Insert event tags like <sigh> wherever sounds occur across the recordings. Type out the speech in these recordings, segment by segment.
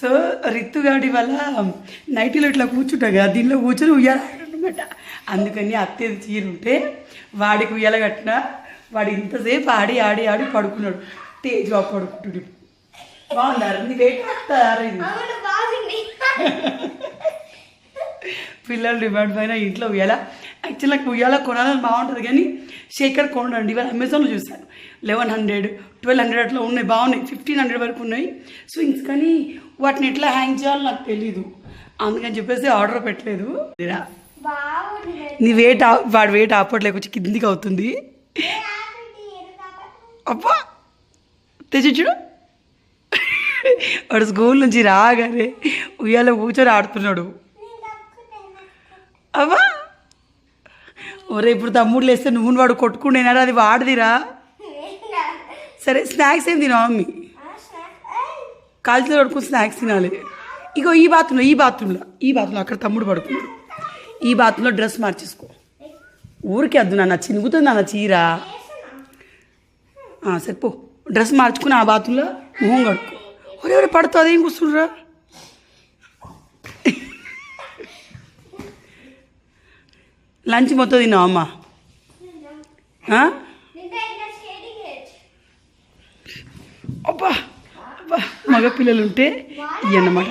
So రిత్తుగాడి వల్ల నైటీలో ఇట్లా కూర్చుంటా కదా దీనిలో కూర్చొని ఉయ్యాలన్నమాట. అందుకని అత్తేది చీర ఉంటే వాడికి ఉయ్యాల కట్టిన వాడు ఇంతసేపు ఆడి ఆడి ఆడి పడుకున్నాడు. తేజ్గా పడుకుంటుడు బాగున్నారు? నీ వెయిట్ పిల్లల డిమాండ్ పైన ఇంట్లో ఉయ్యాల. యాక్చువల్ నాకు ఉయ్యాల కొనాలని బాగుంటుంది కానీ శేఖర్ కొనండి ఇవాళ అమెజాన్లో చూశాను. లెవెన్ హండ్రెడ్ ట్వెల్వ్ హండ్రెడ్ అట్లా ఉన్నాయి. బాగున్నాయి. ఫిఫ్టీన్ హండ్రెడ్ వరకు ఉన్నాయి. స్వింగ్స్ కానీ వాటిని ఎట్లా హ్యాంగ్ చేయాలో నాకు తెలీదు. అందుకని చెప్పేసి ఆర్డర్ పెట్టలేదు. నీ వెయిట్ వాడు వాడి వెయిట్ ఆపట్లేక వచ్చి కిందికి అవుతుంది. అబ్బా! తెచ్చి చూడు. వాడు స్కూల్ నుంచి రాగానే ఉయ్యాల కూర్చొని ఆడుతున్నాడు. అవ్వా ఒరే ఇప్పుడు తమ్ముడు లేస్తే నువ్వు వాడు కొట్టుకుండేనారా? అది వాడిదిరా. సరే స్నాక్స్ ఏం తినావు మమ్మీ? కాల్చీలో పడుకుని స్నాక్స్ తినాలి. ఇగో ఈ బాత్రూంలో ఈ బాత్రూంలో ఈ బాత్రూంలో అక్కడ తమ్ముడు పడుకున్నాడు. ఈ బాత్రూంలో డ్రెస్ మార్చేసుకో. ఊరికే వద్దు నాన్న చినుగుతుంది నాన్న చీర. సరిపో సరే పో. డ్రెస్ మార్చుకుని ఆ బాత్రూంలో మొహం కడుక్కో. ఒరే ఒరే పడుతుంది అదేం కూర్చుండ్రా? లంచ్ మొత్తం తిన్నావా అమ్మ ఆ? అబ్బా అబ్బా. మగపిల్లలు ఉంటే ఇవన్నమాట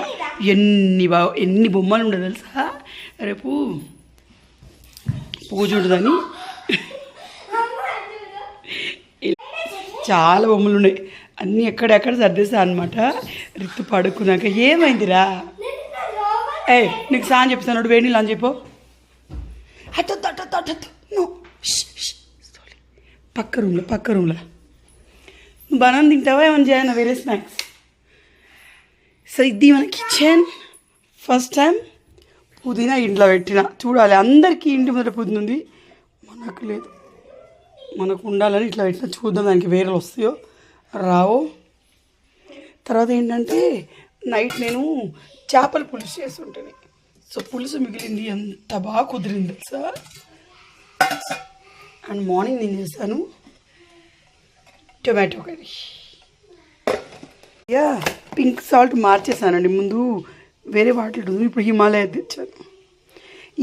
ఎన్ని బా ఎన్ని బొమ్మలు ఉండదు తెలుసా? రేపు పూజ ఉంటుందని. చాలా బొమ్మలు ఉన్నాయి. అన్నీ ఎక్కడెక్కడ సర్దేశా అనమాట రిత్తు పడుకున్నాక ఏమైందిరా? ఏ నీకు సాన్ చెప్తాను. వేడి నీళ్ళు అని చెప్పు అట్టొద్దు అట్టొద్దు అట్టొద్దు నువ్వు పక్క రూమ్లో పక్క రూమ్లో. బనాన్ తింటావా? ఏమైనా చేయను వేరే స్నాక్స్ సో ఇది మన కిచెన్ ఫస్ట్ టైం పుదీనా ఇంట్లో పెట్టిన. చూడాలి. అందరికీ ఇంటి ముందర పుదీనా ఉంది. మనకు లేదు. మనకు ఉండాలని ఇట్లా పెట్టిన. చూద్దాం దానికి వేరేలు వస్తాయో రావో. తర్వాత ఏంటంటే నైట్ నేను చేపల పులుసు చేస్తుంటాను. సో పులుసు మిగిలింది. ఎంత బాగా కుదిరింది సార్ అండ్ మార్నింగ్ నేను చేశాను tomato curry. Yeah pink salt మార్చేసానండి. ముందు వేరే వాటిలో ఉంది ఇప్పుడు హిమాలయ తెచ్చాను.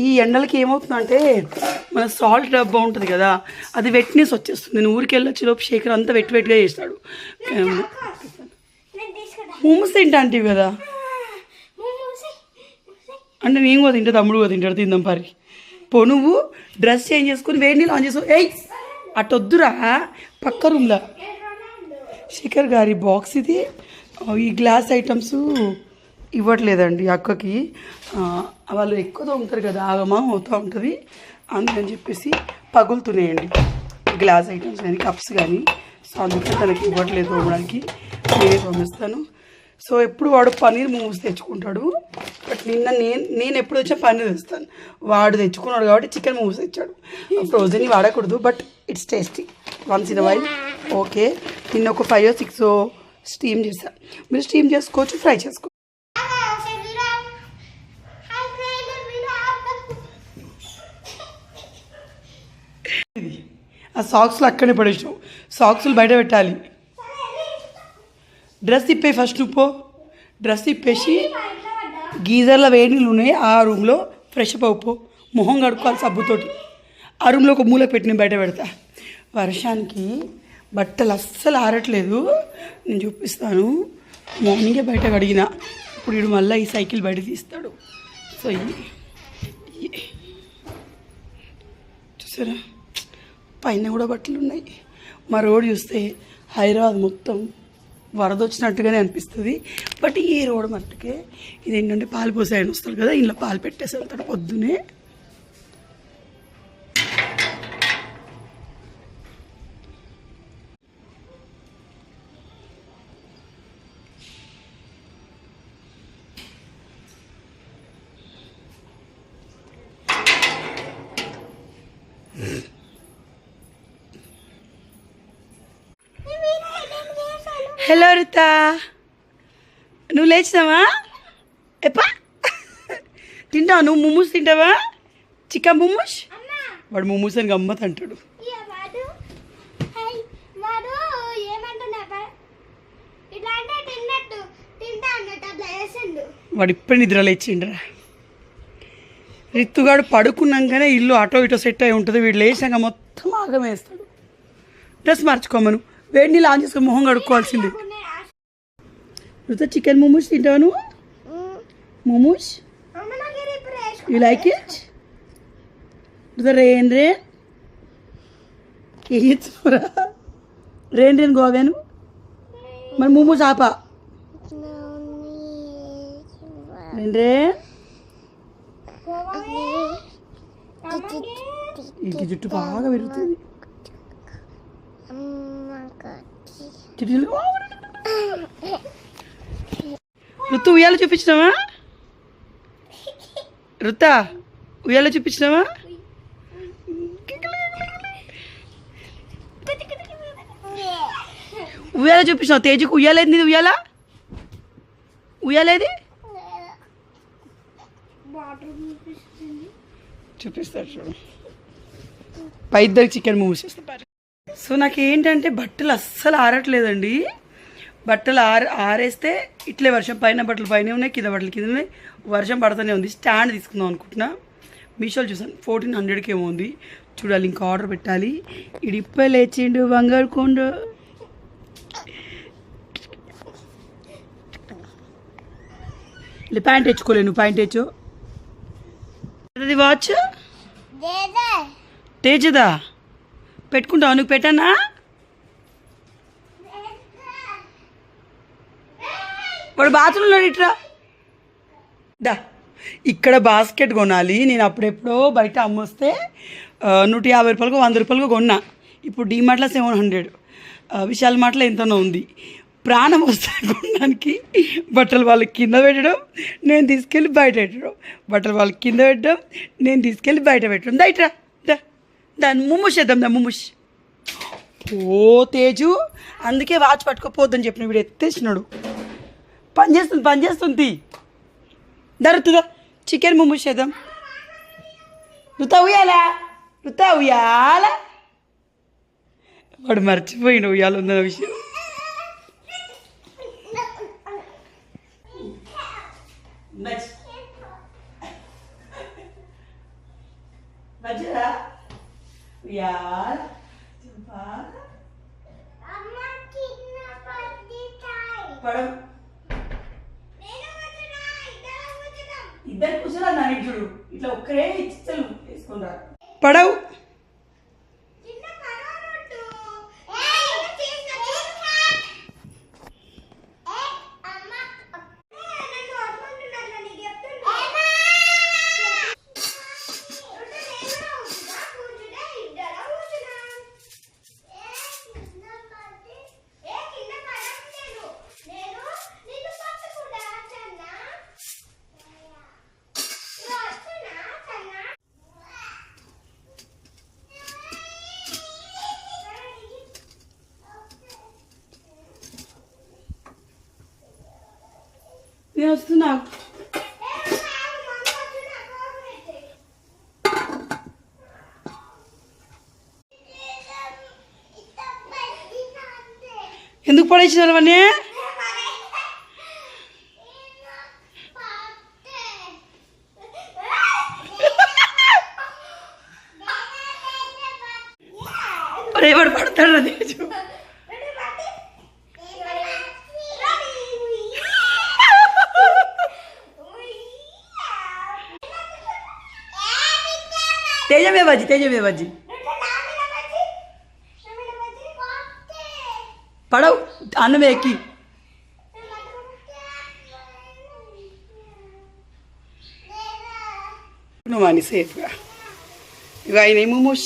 ఈ ఎండలకి ఏమవుతుందంటే మన సాల్ట్ డబ్బా ఉంటుంది కదా అది వెట్నెస్ వచ్చేస్తుంది. నేను ఊరికి వెళ్ళొచ్చి లోపు శేఖర్ అంతా వెట్ వెట్గా చేస్తాడు. మోమోస్ తింటా అంటే కదా. అంటే నేను కూడా తింటా తమ్ముడు కూడా తింటాడు. తిందాం పరి పో నువ్వు డ్రెస్ చేంజ్ చేసుకుని వేడి నీళ్ళు ఆన్ చేసుకో ఏయ్ అటొద్దురా. పక్క రూమ్లో శిఖర్ గారి బాక్స్ ఇది. ఈ గ్లాస్ ఐటమ్స్ ఇవ్వట్లేదండి అక్కకి. వాళ్ళు ఎక్కువ తోముతారు కదా ఆగమా అవుతూ ఉంటుంది. అందుకని చెప్పేసి పగులుతున్నాయండి. గ్లాస్ ఐటమ్స్ కానీ కప్స్ కానీ సో అందుకే తనకి ఇవ్వట్లేదు తోమడానికి. నేనే తోమిస్తాను. సో ఎప్పుడు వాడు పన్నీర్ మూవ్స్ తెచ్చుకుంటాడు. బట్ నిన్న నేను నేను ఎప్పుడు వచ్చా పన్నీర్ తెస్తాను. వాడు తెచ్చుకున్నాడు కాబట్టి చికెన్ మూవ్స్ తెచ్చాడు. ఫ్రోజన్ వాడకూడదు but it's tasty. Once in while. Okay. నిన్న ఒక ఫైవ్ సిక్స్ స్టీమ్ చేశాను మీరు స్టీమ్ చేసుకోవచ్చు ఫ్రై చేసుకోవచ్చు. ఆ సాక్స్లు అక్కడే పడేసావు సాక్స్లు బయట పెట్టాలి. డ్రెస్ ఇప్పే ఫస్ట్ పో. డ్రెస్ ఇప్పేసి గీజర్లో వేడి నీళ్ళు ఉన్నాయి ఆ రూమ్లో ఫ్రెష్ అప్ అవుపో మొహం కడుక్కోవాలి సబ్బుతోటి. ఆ రూమ్లో ఒక మూల పెట్టి నేను బయట పెడతా. వర్షానికి బట్టలు అస్సలు ఆరట్లేదు. నేను చూపిస్తాను. మార్నింగే బయట కడిగిన. ఇప్పుడు వీడు మళ్ళీ ఈ సైకిల్ బయట తీస్తాడు. సో ఈ- చూసారా? పైన కూడా బట్టలు ఉన్నాయి. మా రోడ్ చూస్తే హైదరాబాద్ మొత్తం వరద వచ్చినట్టుగానే అనిపిస్తుంది. బట్ ఈ రోడ్ మట్టుకే ఇది ఏంటంటే పాలు పోసే ఆయన వస్తారు కదా ఇంట్లో పాలు పెట్టేసి వెళ్తాడు పొద్దునే హలో రిత నువ్వు లేచినావా? ఎప్పా? తింటావా? నువ్వు ముమ్మూస్ తింటావా? చికెన్ ముమ్మూస్? వాడు ముమ్మూస్ అని గమ్మత్ అంటాడు. వాడు. ఇప్పుడే నిద్ర లేచిండ్రా. రిత్తుగాడు పడుకున్నాకనే ఇల్లు అటో ఇటో సెట్ అయి ఉంటుంది. వీడు లేచాక మొత్తం ఆగమేస్తాడు. డ్రెస్ మార్చుకోమను. వేడి నీళ్ళు ఆన్ చేసుకొని మొహం కడుక్కోవాల్సింది. రుత చికెన్ మోమోస్ తింటావా నువ్వు? మోమోస్? యూ లైక్ ఇట్ రుత రేన్ రేన్ ఏరా రేన్ రేన్ గోవాను మరి మోమోస్ ఆపా. రేన్ రేన్ ఇంటి జుట్టు బాగా పెరుగుతుంది రుతు ఉయ్యాల చూపించినావా? రుత ఉయ్యాల చూపించినావా? ఉయ్యాల చూపించినావు? తేజుకు ఉయ్యాలేదు నీది ఉయ్యాల? ఉయ్యాలేది చూపిస్తారు చూడు. పై ఇద్దరికి చికెన్ మూవీస్ సో నాకు ఏంటంటే బట్టలు అస్సలు ఆరట్లేదండి. బట్టలు ఆర ఆరేస్తే ఇట్లే వర్షం పైన బట్టలు పైన ఉన్నాయి కింద బట్టలు కింద ఉన్నాయి. వర్షం పడుతూనే ఉంది. స్టాండ్ తీసుకుందాం అనుకుంటున్నా. మీషోలో చూసాను. ఫోర్టీన్ హండ్రెడ్కి ఏమో ఉంది. చూడాలి ఇంకా ఆర్డర్ పెట్టాలి. ఇడిప్పే లేచిండు బంగారు కొండ. ప్యాంట్ తెచ్చుకోలే నువ్వు ప్యాంట్ తెచ్చు అది వాచ్? తేజదా? పెట్టుకుంటావు? నువ్వు పెట్టానా? వాడు బాత్రూంలో ఇట్రా. దా ఇక్కడ బాస్కెట్ కొనాలి. నేను అప్పుడెప్పుడో బయట అమ్మొస్తే నూట యాభై రూపాయలకు వంద రూపాయలకు కొన్నా. ఇప్పుడు డీమార్ట్లో సెవెన్ హండ్రెడ్. విశాల్ మాటలో ఎంతనో ఉంది. ప్రాణం వస్తాయి కొనడానికి. బట్టలు వాళ్ళకి కింద పెట్టడం నేను తీసుకెళ్ళి బయట పెట్టడం. బట్టలు వాళ్ళకి కింద పెట్టడం నేను తీసుకెళ్ళి బయట పెట్టడం. దయట్రా దాన్ని ముమ్ముష్ చేద్దాం దా ముమ్ముష్ ఓ తేజు. అందుకే వాచ్ పట్టుకోపోద్దని చెప్పిన వీడు ఎత్తేసినాడు పని చేస్తుంది పని చేస్తుంది దొరుకుతుందా చికెన్ ముమ్ముష్ చేద్దాం. రుతా ఉయ్యాలా? రుతా ఉయ్యాలా? వాడు మర్చిపోయిండు ఉయ్యాల ఉందన్న విషయం. ఉయ్యాల అమ్మ నేను వచ్చునా ఇద్దరం కూర్చోరా నాని చూడు ఇట్లా ఒక్కరే ఇచ్చలు వేసుకుంటా పడవు చిన్న పరోరొట్టు ఏయ్ చేసిన చూడమా ఏ అమ్మ నన్ను వదమంటున్నారు నీకు చెప్తున్నా ఏ కింద పడట్లేదు నేను నిన్ను పట్టుకుంటా చన్నా వచ్చునా చన్నా నేను వస్తున్నా ఎందుకు పడేసినారు అవన్నీ? <laughs> ఎవడు పడతాడు తేజు. తేజమే బజ్జి తేజమే బజ్జి పడవు అన్నమే ఎక్కి నువ్వు అని సేఫ్గా ఇవి ఆయన ఏమో మూస్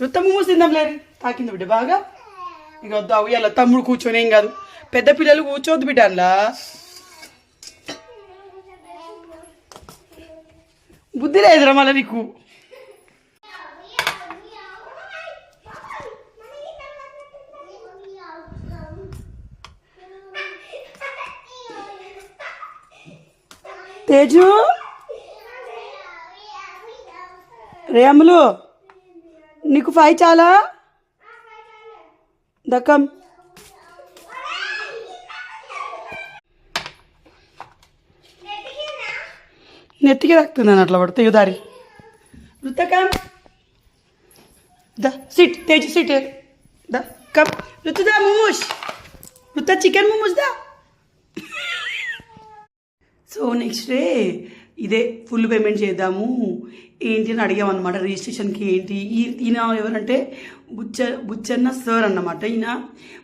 వృత్త మూస్ తిందాం లేదు తాకింది బిడ్డ బాగా ఇక వద్దు అవ్యాల తమ్ముడు కూర్చొని ఏం కాదు పెద్ద పిల్లలు కూర్చోవద్దు బిడ్డ అందులో బుద్ధి లేదురా మళ్ళీ నీకు. తేజు? రేములు నీకు ఫైవ్ చాలా. దక్కం. నెత్తికి తాకుతుంది అని అట్లా పడితే దారి. రుతకం come. The sit Tej sit the come. రుతుదా momos రుత చికెన్ మోమోస్ దా. సో నెక్స్ట్ డే ఇదే ఫుల్ పేమెంట్ చేద్దాము. ఏంటి అని అడిగామన్నమాట. రిజిస్ట్రేషన్కి ఏంటి? ఈయన ఎవరంటే బుచ్చ బుచ్చన్న సార్ అన్నమాట. ఈయన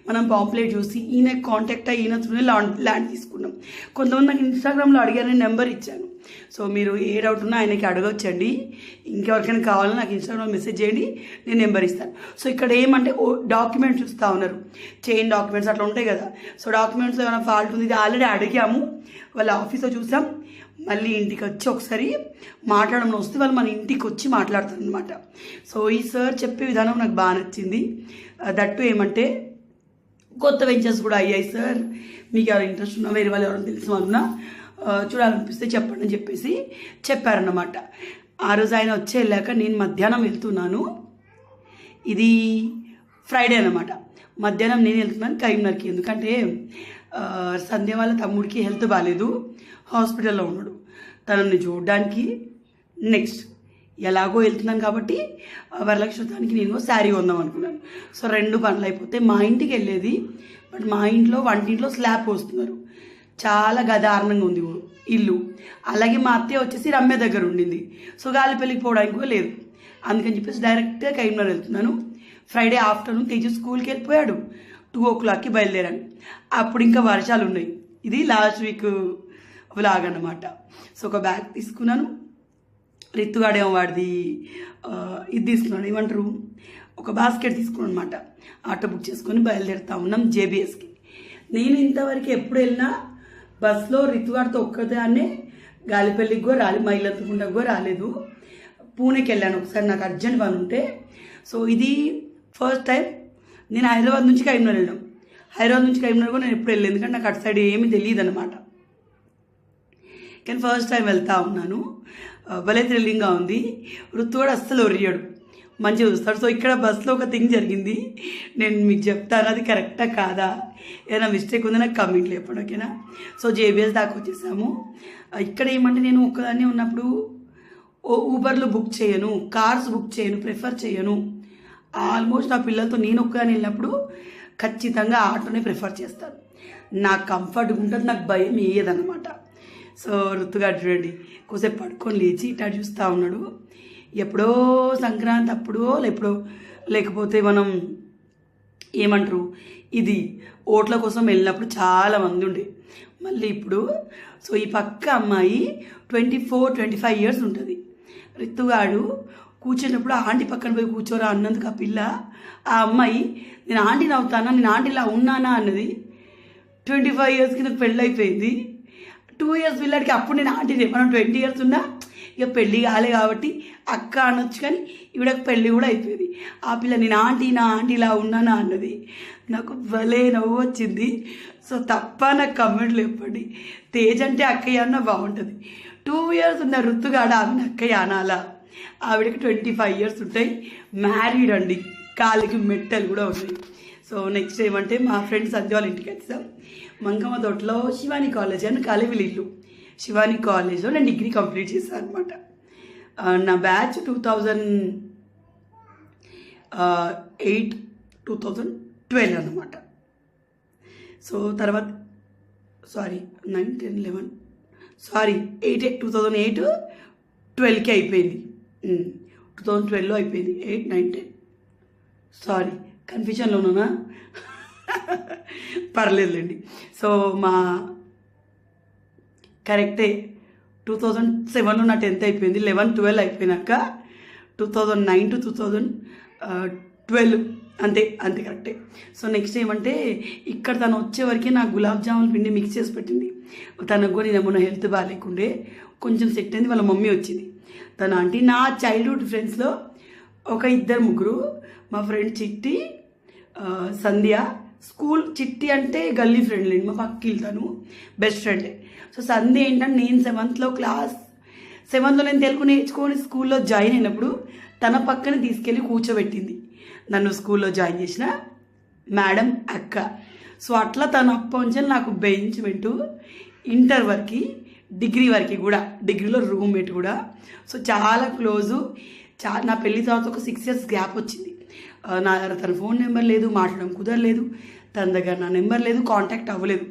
మనం పాంప్లెట్ చూసి ఈయన కాంటాక్ట్ అయ్యి ఈయన త్రూనే ల్యాండ్ ల్యాండ్ తీసుకున్నాం. కొంతమంది నాకు ఇన్స్టాగ్రామ్లో అడిగారని నెంబర్ ఇచ్చాను. సో మీరు ఏ డౌట్ ఉన్నా ఆయనకి అడగొచ్చండి. ఇంకెవరికైనా కావాలని నాకు ఇన్స్టాగ్రామ్ మెసేజ్ చేయండి. నేను నెంబర్ ఇస్తాను. సో ఇక్కడ ఏమంటే ఓ డాక్యుమెంట్స్ చూస్తూ ఉన్నారు. చైన్ డాక్యుమెంట్స్ అట్లా ఉంటాయి కదా. సో డాక్యుమెంట్స్ ఏమైనా ఫాల్ట్ ఉంది ఇది ఆల్రెడీ అడిగాము. వాళ్ళ ఆఫీస్లో చూసాం. మళ్ళీ ఇంటికి వచ్చి ఒకసారి మాట్లాడమని వస్తే వాళ్ళు మన ఇంటికి వచ్చి మాట్లాడతారు అనమాట సో ఈ సార్ చెప్పే విధానం నాకు బాగా నచ్చింది. దట్టు ఏమంటే కొత్త వెంచర్స్ కూడా అయ్యాయి సార్. మీకు ఎవరు ఇంట్రెస్ట్ ఉన్నా వేరే వాళ్ళు ఎవరైనా తెలిసిన వాళ్ళు చూడాలనిపిస్తే చెప్పండి అని చెప్పేసి చెప్పారన్నమాట. ఆ రోజు ఆయన వచ్చి వెళ్ళాక నేను మధ్యాహ్నం వెళ్తున్నాను. ఇది ఫ్రైడే అనమాట మధ్యాహ్నం నేను వెళ్తున్నాను కరీంనగర్కి. ఎందుకంటే సంధ్య వాళ్ళ తమ్ముడికి హెల్త్ బాగాలేదు హాస్పిటల్లో ఉన్నాడు. తనని చూడడానికి నెక్స్ట్ ఎలాగో వెళ్తున్నాను కాబట్టి వరలక్ష్మితానికి నేను శారీ కొందాం అనుకున్నాను. సో రెండు పనులు అయిపోతే మా ఇంటికి వెళ్ళేది. బట్ మా ఇంట్లో వంటింట్లో స్లాబ్ పోస్తున్నారు. చాలా గదారణంగా ఉంది ఇల్లు. అలాగే మా అత్తయ్య వచ్చేసి రమ్య దగ్గర ఉండింది. సో గాలిపల్లికి పోవడానికి కూడా లేదు. అందుకని చెప్పేసి డైరెక్ట్గా కరీంనగర్ వెళ్తున్నాను. ఫ్రైడే ఆఫ్టర్నూన్ తేజు స్కూల్కి వెళ్ళిపోయాడు. టూ ఓ క్లాక్కి బయలుదేరాను. అప్పుడు ఇంకా వర్షాలు ఉన్నాయి. ఇది లాస్ట్ వీక్ వ్లాగ్ అనమాట సో ఒక బ్యాగ్ తీసుకున్నాను. రిత్తుగాడేమో వాడిది ఇది తీసుకున్నాడు. ఏమంటారు? ఒక బాస్కెట్ తీసుకున్నాను అనమాట ఆటో బుక్ చేసుకొని బయలుదేరుతా ఉన్నాం జేబీఎస్కి నేను ఇంతవరకు ఎప్పుడు వెళ్ళినా బస్లో రితువాడితో ఒక్కదాన్నే గాలిపల్లికి కూడా రాలేదు మైలత్తుకుండకు కూడా రాలేదు. పూణేకి వెళ్ళాను ఒకసారి నాకు అర్జెంట్ పని ఉంటే. సో ఇది ఫస్ట్ టైం నేను హైదరాబాద్ నుంచి కరీంనగర్ వెళ్ళాను హైదరాబాద్ నుంచి కరీంనగర్ కూడా నేను ఎప్పుడు వెళ్ళలేదు ఎందుకంటే నాకు అటు సైడ్ ఏమీ తెలియదు అనమాట కానీ ఫస్ట్ టైం వెళ్తా ఉన్నాను. భలే థ్రిల్లింగ్గా ఉంది. ఋతు కూడా అస్సలు ఒరియాడు. మంచిగా చూస్తాడు సో ఇక్కడ బస్సులో ఒక థింగ్ జరిగింది. నేను మీకు చెప్తాను అది కరెక్టా కాదా? ఏదైనా మిస్టేక్ ఉందో నాకు కమెంట్ చెప్పండి ఓకేనా సో జేబీఎస్ దాకా వచ్చేసాము. ఇక్కడ ఏమంటే నేను ఒక్కదాన్నే ఉన్నప్పుడు ఓ ఊబర్లో బుక్ చేయను కార్స్ బుక్ చేయను ప్రిఫర్ చేయను. ఆల్మోస్ట్ నా పిల్లలతో నేను ఒక్కదాన్ని వెళ్ళినప్పుడు ఖచ్చితంగా ఆటోనే ప్రిఫర్ చేస్తాను నాకు కంఫర్ట్గా ఉంటుంది నాకు భయం వేయదన్నమాట సో రుతుగా చూడండి కొద్దిసేపు పడుకొని లేచి ఇట్లా చూస్తూ ఉన్నాడు. ఎప్పుడో సంక్రాంతి అప్పుడో ఎప్పుడో లేకపోతే మనం ఏమంటారు? ఇది ఓట్ల కోసం వెళ్ళినప్పుడు చాలా మంది ఉండే. మళ్ళీ ఇప్పుడు సో ఈ పక్క అమ్మాయి twenty four twenty five years ఉంటుంది. రిత్తుగాడు కూర్చున్నప్పుడు ఆంటీ పక్కన పోయి కూర్చోరా అన్నందుకు ఆ పిల్ల. ఆ అమ్మాయి నేను ఆంటీని అవుతానా? నేను ఆంటీలా ఉన్నానా? అన్నది. ట్వంటీ ఫైవ్ ఇయర్స్ కింద పెళ్ళి అయిపోయింది టూ ఇయర్స్ పిల్లడికి అప్పుడు నేను ఆంటీని మనం ట్వంటీ ఇయర్స్ ఉన్నా ఇక పెళ్ళి కాలే కాబట్టి అక్క అనొచ్చు కానీ ఈవిడకి పెళ్ళి కూడా అయిపోయింది. ఆ పిల్ల నేను ఆంటీ నా ఆంటీలా ఉన్నానా అన్నది నాకు భలే నవ్వు వచ్చింది. సో తప్ప నాకు కమెంట్లు చెప్పండి. తేజ్ అంటే అక్కయ్య అన్న బాగుంటుంది. టూ ఇయర్స్ ఉన్న ఋతుగాడ ఆమె అక్కయ్య అనాలా? ఆవిడకి ట్వంటీ ఫైవ్ ఇయర్స్ ఉంటాయి. మ్యారీడ్ అండి. కాలికి మెట్టలు కూడా ఉన్నాయి. సో నెక్స్ట్ ఏమంటే మా ఫ్రెండ్ సంధ్య వాళ్ళ ఇంటికి వచ్చాం మంకమ్మ తోటలో శివాని కాలేజ్ అని కాలేవిల్ ఇల్లు. శివాని కాలేజ్లో నేను డిగ్రీ కంప్లీట్ చేశాను అనమాట నా batch two thousand eight two thousand twelve అనమాట సో తర్వాత sorry nine ten eleven sorry eight two thousand eight ట్వెల్వ్కి అయిపోయింది. టూ థౌజండ్ ట్వెల్వ్లో అయిపోయింది. Eight nine ten. సారీ కన్ఫ్యూజన్లో ఉన్నానా? <laughs> పర్లేదులేండి. సో మా కరెక్టే. టూ థౌజండ్ సెవెన్లో నా టెన్త్ అయిపోయింది లెవెన్ ట్వెల్వ్ అయిపోయినాక two thousand nine to two thousand twelve. అంతే అంతే కరెక్టే. సో నెక్స్ట్ ఏమంటే ఇక్కడ తను వచ్చే వరకే నాకు గులాబ్ జామున్ పిండి మిక్స్ చేసి పెట్టింది. తనకు కూడా నేను హెల్త్ బాగాలేకుండే కొంచెం సెట్ అయింది వాళ్ళ మమ్మీ వచ్చింది. తన ఆంటీ నా చైల్డ్హుడ్ ఫ్రెండ్స్లో ఒక ఇద్దరు ముగ్గురు మా ఫ్రెండ్ చిట్టి సంధ్య స్కూల్ చిట్టి అంటే గల్లీ ఫ్రెండ్ లేండి మా పక్కిల్ తను బెస్ట్ ఫ్రెండ్ సో సందే ఏంటంటే నేను సెవెంత్లో క్లాస్ సెవెంత్లో నేను తెలుగు నేర్చుకొని స్కూల్లో జాయిన్ అయినప్పుడు తన పక్కన తీసుకెళ్ళి కూర్చోబెట్టింది. నన్ను స్కూల్లో జాయిన్ చేసిన మేడం అక్క. సో అట్లా తన అప్ప నుంచి నాకు బెంచ్మెంట్ ఇంటర్ వరకు డిగ్రీ వరకు కూడా డిగ్రీలో రూమ్మేట్ కూడా. సో చాలా క్లోజు చా నా పెళ్ళి తర్వాత ఒక సిక్స్ ఇయర్స్ గ్యాప్ వచ్చింది. నా దగ్గర తన ఫోన్ నెంబర్ లేదు మాట్లాడడం కుదరలేదు. తన దగ్గర నా నెంబర్ లేదు కాంటాక్ట్ అవ్వలేదు.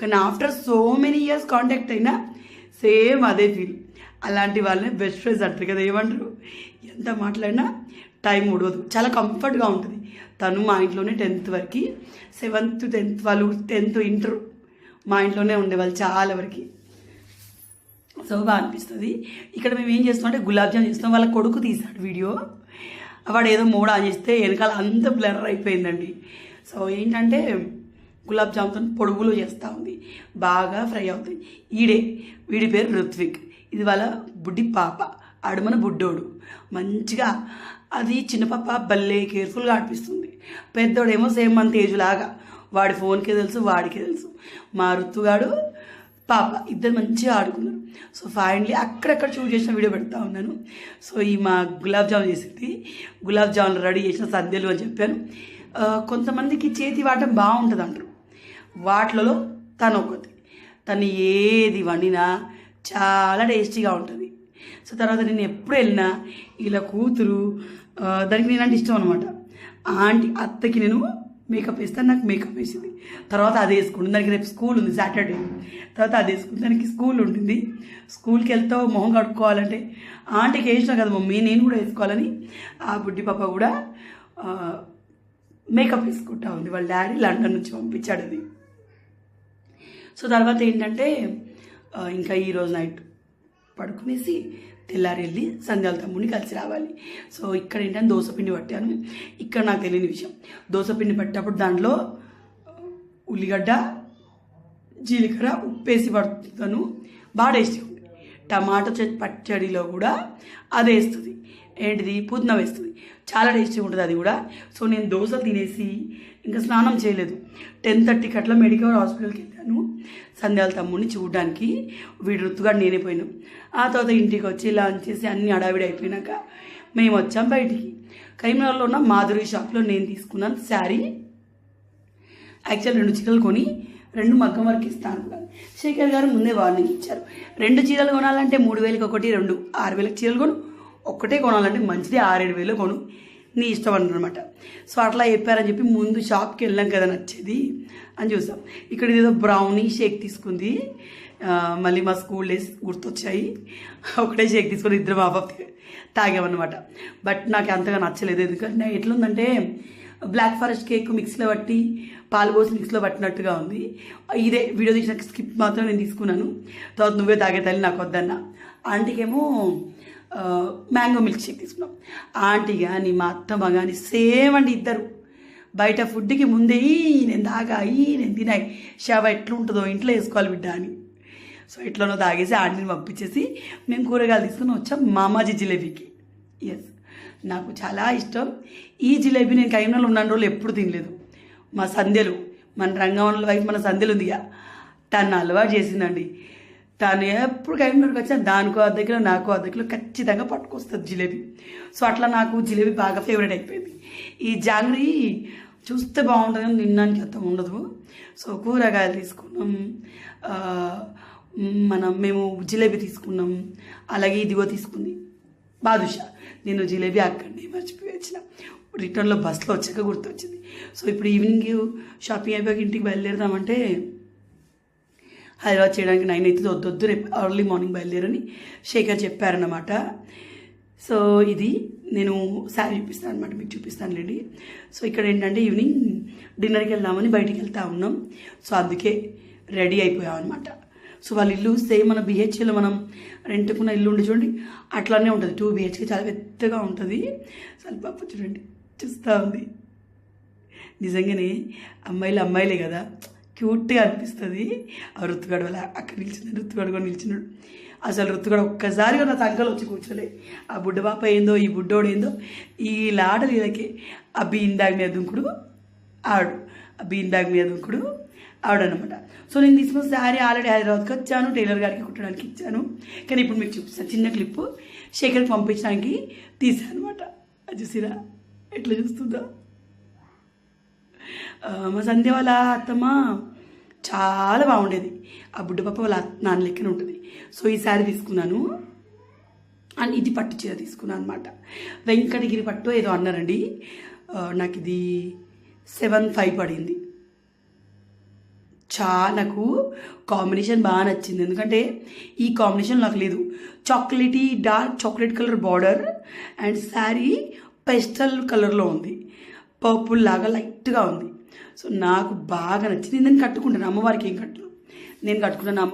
కానీ after so many years contact అయినా సేమ్ అదే ఫీల్ అలాంటి వాళ్ళని బెస్ట్ ఫ్రెండ్స్ అంటారు కదా ఏమంటారు? ఎంత మాట్లాడినా టైం ఉడవదు చాలా కంఫర్ట్గా ఉంటుంది. తను మా ఇంట్లోనే టెన్త్ వరకు సెవెంత్ టెన్త్ వాళ్ళు టెన్త్ ఇంటర్ మా ఇంట్లోనే ఉండేవాళ్ళు చాలా వరకు. సో బాగా అనిపిస్తుంది. ఇక్కడ మేము ఏం చేస్తాం అంటే గులాబ్ జామ్ చేస్తాం. వాళ్ళ కొడుకు తీశాడు వీడియో. వాడు ఏదో మూడు ఆన్ చేస్తే వెనకాల అంత బ్లర్ అయిపోయిందండి. సో ఏంటంటే గులాబ్ జామున్ పొడుగులో చేస్తూ ఉంది. బాగా ఫ్రై అవుతుంది ఈడే వీడి పేరు ఋత్విక్. ఇది వాళ్ళ బుడ్డి పాప అడుమన బుడ్డోడు. మంచిగా అది చిన్న పాప భలే కేర్ఫుల్గా ఆడిపిస్తుంది పెద్దోడేమో సేమ్ మన తేజులాగా. వాడి ఫోన్కే తెలుసు వాడికే తెలుసు. మా ఋతుగాడు పాప ఇద్దరు మంచిగా ఆడుకున్నారు. సో ఫైనలీ అక్కడక్కడ చూస్ చేసిన వీడియో పెడతా ఉన్నాను. సో ఈ మా గులాబ్ జామున్ చేసింది. గులాబ్ జామున్ రెడీ చేసిన సంధ్యలు అని చెప్పాను. కొంతమందికి చేతి వాటం బాగుంటుంది అంటారు వాటిలలో తను ఒకటి. తను ఏది వండినా చాలా టేస్టీగా ఉంటుంది. సో తర్వాత నేను ఎప్పుడు వెళ్ళినా ఇలా కూతురు దానికి నేనంటే ఇష్టం అనమాట ఆంటీ అత్తకి నేను మేకప్ వేస్తాను నాకు మేకప్ వేసింది. తర్వాత అది వేసుకుంటుంది. దానికి రేపు స్కూల్ ఉంది సాటర్డే. తర్వాత అది వేసుకుంది దానికి స్కూల్ ఉంటుంది. స్కూల్కి వెళ్తావు మొహం కడుక్కోవాలంటే. ఆంటీకి వేసినా కదా మమ్మీ నేను కూడా వేసుకోవాలని. ఆ బుడ్డి పాప కూడా మేకప్ వేసుకుంటా ఉంది. వాళ్ళ డాడీ లండన్ నుంచి పంపించాడు అది. సో తర్వాత ఏంటంటే ఇంకా ఈరోజు నైట్ పడుకునేసి తెల్లారి వెళ్ళి సంధ్యాల తమ్ముడిని కలిసి రావాలి. సో ఇక్కడ ఏంటంటే దోసపిండి పట్టాను. ఇక్కడ నాకు తెలియని విషయం. దోసపిండి పట్టేటప్పుడు దాంట్లో ఉల్లిగడ్డ జీలకర్ర ఉప్పేసి పడుతాను బాగా టేస్టీ ఉంది. టమాటో పచ్చడిలో కూడా అది వేస్తుంది. ఏంటిది? పుదీనా వేస్తుంది. చాలా టేస్టీగా ఉంటుంది అది కూడా. సో నేను దోశ తినేసి ఇంకా స్నానం చేయలేదు. టెన్ థర్టీకి అట్లా మెడికల్ హాస్పిటల్కి వెళ్ళాను. సంధ్యాల తమ్ముడిని చూడడానికి వీడు రుతుగా నేనే పోయినాం. ఆ తర్వాత ఇంటికి వచ్చి లంచ్ చేసి అన్ని అడావిడి అయిపోయినాక మేము వచ్చాం బయటికి. కరీంనగర్లో ఉన్న మాధురి షాప్లో నేను తీసుకున్నాను శారీ యాక్చువల్ రెండు చీరలు కొని రెండు మగ్గం వరకు ఇస్తాను. శేఖర్ గారు ముందే వార్నింగ్ ఇచ్చారు. రెండు చీరలు కొనాలంటే మూడు వేలకి ఒకటి రెండు ఆరు వేలకు చీరలు కొను. ఒక్కటే కొనాలంటే మంచిది ఆరేడు వేలు కొను. నీ ఇష్టం అనమాట సో అట్లా చెప్పారని చెప్పి ముందు షాప్కి వెళ్ళాం కదా నచ్చేది అని చూసాం. ఇక్కడ ఏదో బ్రౌనీ షేక్ తీసుకుంది. మళ్ళీ మా స్కూల్ డేస్ గుర్తొచ్చాయి. ఒకటే షేక్ తీసుకొని ఇద్దరు మా బాబు తాగామన్నమాట. బట్ నాకు అంతగా నచ్చలేదు. ఎందుకంటే ఎట్లుందంటే బ్లాక్ ఫారెస్ట్ కేక్ మిక్స్లో పట్టి పాలు పోసి మిక్స్లో పట్టినట్టుగా ఉంది. ఇదే వీడియో తీసిన స్కిప్ మాత్రం నేను తీసుకున్నాను. తర్వాత నువ్వే తాగే తల్లి నాకు వద్దన్న ఆంటీకేమో మ్యాంగో మిల్క్ షేక్ తీసుకున్నాం. ఆంటీ కానీ మా అత్తమ్మ కానీ సేమ్ అండి ఇద్దరు. బయట ఫుడ్కి ముందే నేను దాకా ఈ నేను తినాయి షావ ఎట్లుంటుందో ఇంట్లో వేసుకోవాలి బిడ్డ అని. సో ఎట్లనో తాగేసి ఆంటీని పంపించేసి మేము కూరగాయలు తీసుకుని వచ్చాం మామాజీ జిలేబీకి. ఎస్ నాకు చాలా ఇష్టం. ఈ జిలేబీ నేను కైమలో ఉన్న రోజులు ఎప్పుడు తినలేదు. మా సంధ్యలు మన రంగవనంలో వైపు మన సంధ్యలు ఉందిగా తను అలవాటు చేసిందండి. తను ఎప్పుడు కరీంనగర్కి వచ్చినా దానికో అర్ధ కిలో నాకో అర్ధ కిలో ఖచ్చితంగా పట్టుకొస్తుంది జిలేబీ. సో అట్లా నాకు జిలేబీ బాగా ఫేవరెట్ అయిపోయింది. ఈ జాంగ్రీ చూస్తే బాగుంటుంది కానీ తినడానికి ఉండదు. సో కూరగాయలు తీసుకున్నాం. మనం మేము జిలేబీ తీసుకున్నాం. అలాగే ఇదిగో తీసుకుంది. బాదుషా నేను జిలేబీ అక్కడనే మర్చిపోయి వచ్చిన. రిటర్న్లో బస్సులో వచ్చాక గుర్తొచ్చింది. సో ఇప్పుడు ఈవినింగ్ షాపింగ్ అయిపోయాక ఇంటికి బయలుదేరదామంటే హైదరాబాద్ చేయడానికి నైన్ అయితే వద్దొద్దు రేపు ఎర్లీ మార్నింగ్ బయలుదేరని శేఖర్ చెప్పారన్నమాట. సో ఇది నేను శారీ చూపిస్తాను అనమాట మీకు చూపిస్తానులేండి సో ఇక్కడ ఏంటంటే ఈవినింగ్ డిన్నర్కి వెళ్దామని బయటికి వెళ్తా ఉన్నాం. సో అందుకే రెడీ అయిపోయాం అనమాట సో వాళ్ళ ఇల్లు సేమ్ మన బిహెచ్ఏలో మనం రెంట్కున్న ఇల్లు ఉండి చూడండి అట్లానే ఉంటుంది. టూ బిహెచ్కే చాలా పెద్దగా ఉంటుంది. చాలా పాప చూడండి చూస్తూ ఉంది. నిజంగానే అమ్మాయిలు అమ్మాయిలే కదా. క్యూట్గా అనిపిస్తుంది. ఆ రుతుగాడు వల్ల అక్కడ నిలిచిన రుతుగాడు కూడా నిలిచినాడు. అసలు రుతుగాడు ఒక్కసారిగా నా సంకలు వచ్చి కూర్చోలే. ఆ బుడ్డ పాప ఏందో ఈ బుడ్డోడు ఏందో ఈ లాడలు వీళ్ళకి ఆ బీన్ బ్యాగ్ మీద దుంకుడు ఆడు. ఆ బీన్ బ్యాగ్ మీద దుంకుడు ఆవిడనమాట సో నేను తీసుకున్న శారీ ఆల్రెడీ హైదరాబాద్కి వచ్చాను టైలర్ గారికి కుట్టడానికి ఇచ్చాను. కానీ ఇప్పుడు మీకు చూపిస్తాను చిన్న క్లిప్పు. శేఖర్కి పంపించడానికి తీసాను అనమాట అది చూసిరా? ఎట్లా చూస్తుందా? మా సంధ్య వాళ్ళ అత్తమ్మ చాలా బాగుండేది. ఆ బుడ్డ పాప వాళ్ళ నాన్న లెక్కన ఉంటుంది. సో ఈ శారీ తీసుకున్నాను. అండ్ ఇది పట్టు చీర తీసుకున్నాను అనమాట వెంకటగిరి పట్టు ఏదో అన్నారండి. నాకు ఇది సెవెన్ ఫైవ్ పడింది. చా నాకు కాంబినేషన్ బాగా నచ్చింది. ఎందుకంటే ఈ కాంబినేషన్ నాకు లేదు. Chocolatey dark chocolate colour border and sari pastel కలర్లో ఉంది. పర్పుల్ లాగా లైట్గా ఉంది. సో నాకు బాగా నచ్చింది. నేను కట్టుకుంటాను. అమ్మవారికి ఏం కట్టను? నేను కట్టుకున్నాను అమ్మ